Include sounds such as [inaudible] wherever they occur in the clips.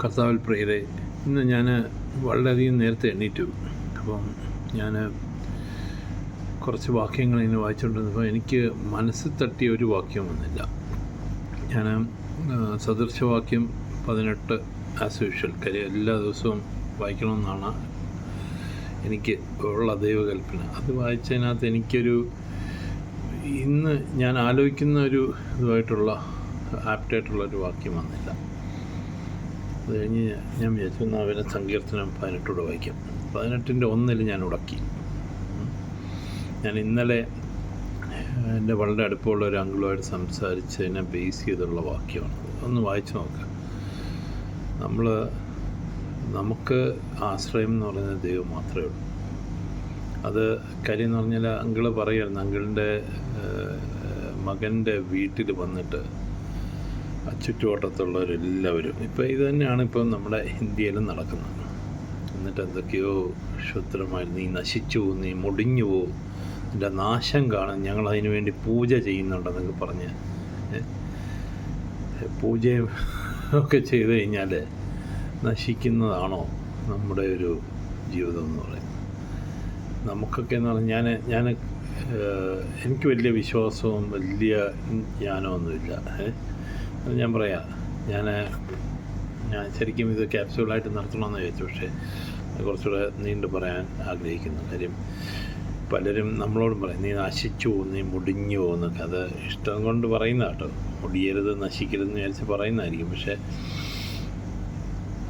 കർത്താവിൽ പ്രിയരെ ഇന്ന് ഞാൻ വളരെയധികം നേരത്തെ എണ്ണീറ്റു അപ്പം ഞാൻ കുറച്ച് വാക്യങ്ങൾ ഇങ്ങനെ വായിച്ചുകൊണ്ടിരുന്നപ്പോൾ എനിക്ക് മനസ്സിൽ തട്ടിയ ഒരു വാക്യം വന്നില്ല. ഞാൻ സദൃശവാക്യം പതിനെട്ട് ആസ് യൂഷ്വൽ കാര്യം എല്ലാ ദിവസവും വായിക്കണമെന്നാണ് എനിക്ക് ഉള്ള ദൈവകൽപ്പന. അത് വായിച്ചതിനകത്ത് എനിക്കൊരു ഇന്ന് ഞാൻ ആലോചിക്കുന്ന ഒരു ഇതുമായിട്ടുള്ള ആപ്റ്റായിട്ടുള്ള ഒരു വാക്യം വന്നില്ല. അത് കഴിഞ്ഞ് ഞാൻ വിചാരിച്ചു എന്നാൽ അവനെ സങ്കീർത്തനം പതിനെട്ടൂടെ വായിക്കാം. പതിനെട്ടിന്റെ ഒന്നിൽ ഞാൻ ഉടക്കി. ഞാൻ ഇന്നലെ എന്റെ വളരെ അടുപ്പമുള്ള ഒരു അങ്കിളുമായിട്ട് സംസാരിച്ചതിനെ ബേസ് ചെയ്തുള്ള വാക്യമാണ്. ഒന്ന് വായിച്ചു നോക്കാം. നമ്മൾ നമുക്ക് ആശ്രയം എന്ന് പറയുന്നത് ദൈവം മാത്രമേ ഉള്ളൂ. അത് കാര്യം എന്ന് പറഞ്ഞാൽ അങ്കിൾ പറയുമായിരുന്നു അങ്കിളിന്റെ മകന്റെ വീട്ടിൽ വന്നിട്ട് ചുറ്റുവട്ടത്തുള്ളവരെല്ലാവരും ഇപ്പോൾ ഇത് തന്നെയാണ് ഇപ്പം നമ്മുടെ ഇന്ത്യയിലും നടക്കുന്നത് എന്നിട്ട് എന്തൊക്കെയോ ക്ഷുദ്രമായി നീ നശിച്ചു പോകും നീ മുടിഞ്ഞു പോകും നിന്റെ നാശം കാണാൻ ഞങ്ങൾ അതിനു വേണ്ടി പൂജ ചെയ്യുന്നുണ്ടെന്നൊക്കെ പറഞ്ഞ്? പൂജയും ഒക്കെ ചെയ്ത് കഴിഞ്ഞാൽ നശിക്കുന്നതാണോ നമ്മുടെ ഒരു ജീവിതം എന്ന് പറയുന്നത് നമുക്കൊക്കെ എന്ന് പറഞ്ഞാൽ ഞാൻ ഞാൻ എനിക്ക് വലിയ വിശ്വാസവും വലിയ ജ്ഞാനമൊന്നുമില്ല ഏ? ഞാൻ പറയാം. ഞാൻ ഞാൻ ശരിക്കും ഇത് ക്യാപ്സ്യൂളായിട്ട് നടത്തണമെന്ന് വിചാരിച്ചു. പക്ഷേ കുറച്ചുകൂടെ നീണ്ടു പറയാൻ ആഗ്രഹിക്കുന്നു. കാര്യം പലരും നമ്മളോടും പറയും നീ നശിച്ചു പോകും നീ മുടിഞ്ഞു പോകുന്നൊക്കെ അത് ഇഷ്ടം കൊണ്ട് പറയുന്ന കേട്ടോ. മുടിയരുത് നശിക്കരുതെന്ന് വിചാരിച്ച് പറയുന്നതായിരിക്കും. പക്ഷേ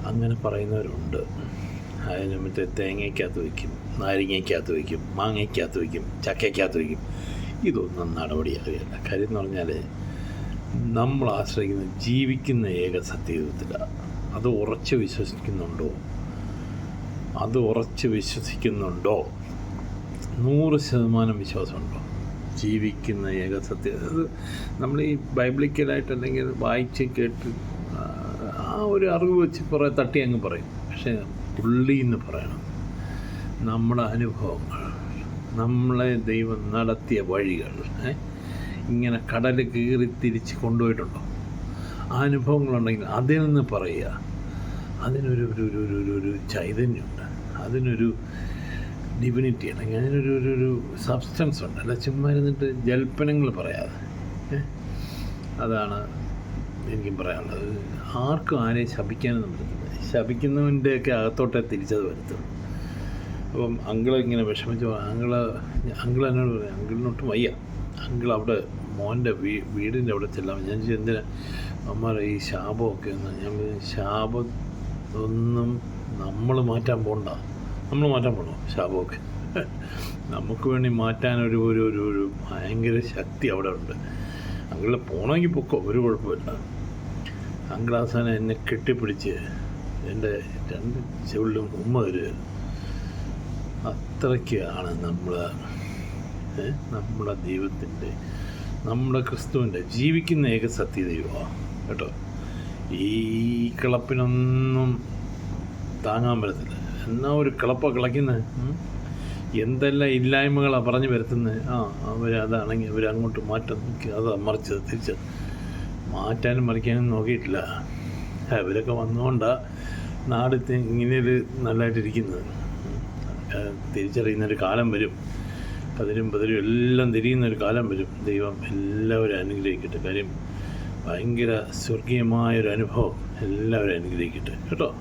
അങ്ങനെ പറയുന്നവരുണ്ട്. അതിന് മറ്റേ തേങ്ങയ്ക്കകത്ത് വയ്ക്കും നാരങ്ങയ്ക്കകത്ത് വയ്ക്കും മാങ്ങയ്ക്കകത്ത് വയ്ക്കും ചക്കയ്ക്കകത്ത് വയ്ക്കും. ഇതൊന്നും നടപടിയാവുകയല്ല കാര്യം എന്ന് പറഞ്ഞാൽ നമ്മൾ ആശ്രയിക്കുന്ന ജീവിക്കുന്ന ഏക സത്യത്തിലാണ് അത് ഉറച്ച് വിശ്വസിക്കുന്നുണ്ടോ? അത് ഉറച്ച് വിശ്വസിക്കുന്നുണ്ടോ? നൂറ് ശതമാനം വിശ്വാസമുണ്ടോ? ജീവിക്കുന്ന ഏക സത്യ അത് നമ്മൾ ഈ ബൈബിളിക്കലായിട്ട് അല്ലെങ്കിൽ വായിച്ച് കേട്ട് ആ, ഒരു അറിവ് വെച്ച് കുറേ തട്ടി അങ്ങ് പറയും. പക്ഷേ പുള്ളി എന്ന് പറയണം നമ്മുടെ അനുഭവങ്ങൾ നമ്മളെ ദൈവം നടത്തിയ വഴികൾ ഏ? ഇങ്ങനെ കടൽ കീറി തിരിച്ച് കൊണ്ടുപോയിട്ടുണ്ടോ? ആ അനുഭവങ്ങളുണ്ടെങ്കിൽ അതിൽ നിന്ന് പറയുക. അതിനൊരു ഒരു ഒരു ഒരു ഒരു ഒരു ചൈതന്യമുണ്ട്. അതിനൊരു ഡിവിനിറ്റി അല്ലെങ്കിൽ അതിനൊരു ഒരു ഒരു സബ്സ്റ്റൻസ് ഉണ്ട് അല്ല ചുമ്മാ ഇരുന്നിട്ട് ജൽപ്പനങ്ങൾ പറയാതെ? അതാണ് എനിക്കും പറയാനുള്ളത്. ആർക്കും ആരെയും ശപിക്കാനൊന്നും പറ്റത്തില്ല. ശപിക്കുന്നവന്റെയൊക്കെ അകത്തോട്ടേ തിരിച്ചത് വരുത്തുള്ളൂ. അപ്പം അങ്കിൾ ഇങ്ങനെ വിഷമിച്ചു അങ്കിൾ അങ്കിൾ എന്നോട് പറയും. അങ്കിളിനൊട്ടും വയ്യ. അങ്കിൾ അവിടെ മോന്റെ വീ വീടിന്റെ അവിടെ ചെല്ലാം ഞാൻ എന്തിനാ? അമ്മ ഈ ശാപമൊക്കെ ഒന്ന്. ഞാൻ ശാപം ഒന്നും നമ്മൾ മാറ്റാൻ പോണ്ട. നമ്മൾ മാറ്റാൻ പോണോ? ശാപമൊക്കെ. [laughs] നമുക്ക് വേണ്ടി മാറ്റാൻ ഒരു ഒരു ഒരു ഒരു ഭയങ്കര ശക്തി അവിടെ ഉണ്ട്. അങ്കിൾ പോകണമെങ്കിൽ പൊക്കോ ഒരു കുഴപ്പമില്ല. അങ്കിളാസാനം എന്നെ കെട്ടിപ്പിടിച്ച് എന്റെ രണ്ട് ചെവിളിലും ഉമ്മ തരുമായിരുന്നു അത്രയ്ക്കാണ് നമ്മൾ നമ്മുടെ ദൈവത്തിന്റെ നമ്മുടെ ക്രിസ്തുവിന്റെ ജീവിക്കുന്ന ഏക സത്യ ദൈവമാണ് കേട്ടോ? ഈ കിളപ്പിനൊന്നും താങ്ങാൻ പറ്റത്തില്ല. എന്നാ ഒരു കിളപ്പ കിളയ്ക്കുന്നത് എന്തെല്ലാം ഇല്ലായ്മകളാണ് പറഞ്ഞു വരുത്തുന്നത് ആ അവർ അതാണെങ്കിൽ അവർ അങ്ങോട്ട് മാറ്റം നോക്കി അതാ മറിച്ചത് തിരിച്ച് മാറ്റാനും മറിക്കാനും നോക്കിയിട്ടില്ല. അവരൊക്കെ വന്നുകൊണ്ടാണ് നാട് ഇങ്ങനെ ഇങ്ങനെയൊരു നല്ലതായിട്ടിരിക്കുന്നത് തിരിച്ചറിയുന്നൊരു കാലം വരും. പതിരും പതിരും എല്ലാം തിരിയുന്നൊരു കാലം വരും. ദൈവം എല്ലാവരും അനുഗ്രഹിക്കട്ടെ. കാര്യം ഭയങ്കര സ്വർഗീയമായൊരു അനുഭവം. എല്ലാവരും അനുഗ്രഹിക്കട്ടെ. കേട്ടോ?